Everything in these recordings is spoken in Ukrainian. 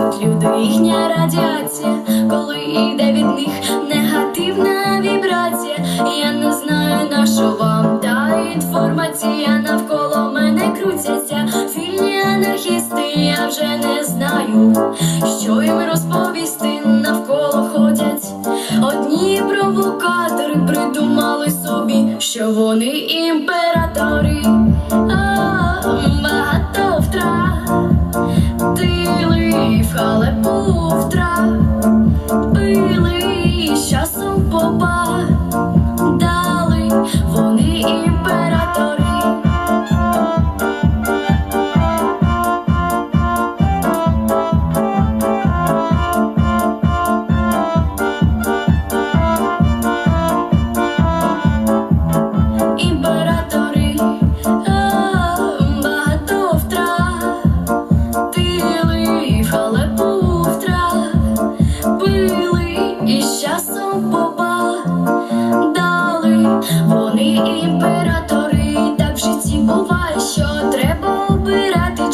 гинуть люди, їхня радіація, коли йде від них негативна вібрація. Я не знаю, на що вам та інформація навколо мене крутяться. Вільні анархісти, я вже не знаю, що їм розповісти навколо ходять. Одні провокатори придумали собі, що вони імператори.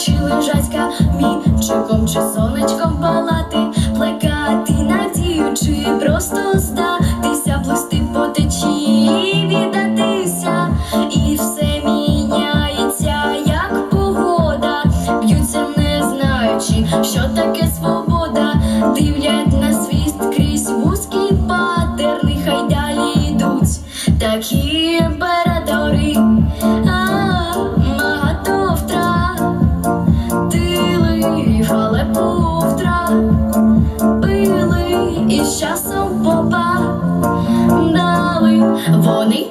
Чи лежать камінчиком, чи сонечком палати, плекати надію, чи просто здатися, плисти по течії, віддатися, і все міняється, як погода, б'ються, не знаючи, що таке свобода, дивлять на свіст крізь вузькі патерни, хай далі йдуть такі імператори, часом попадали вони.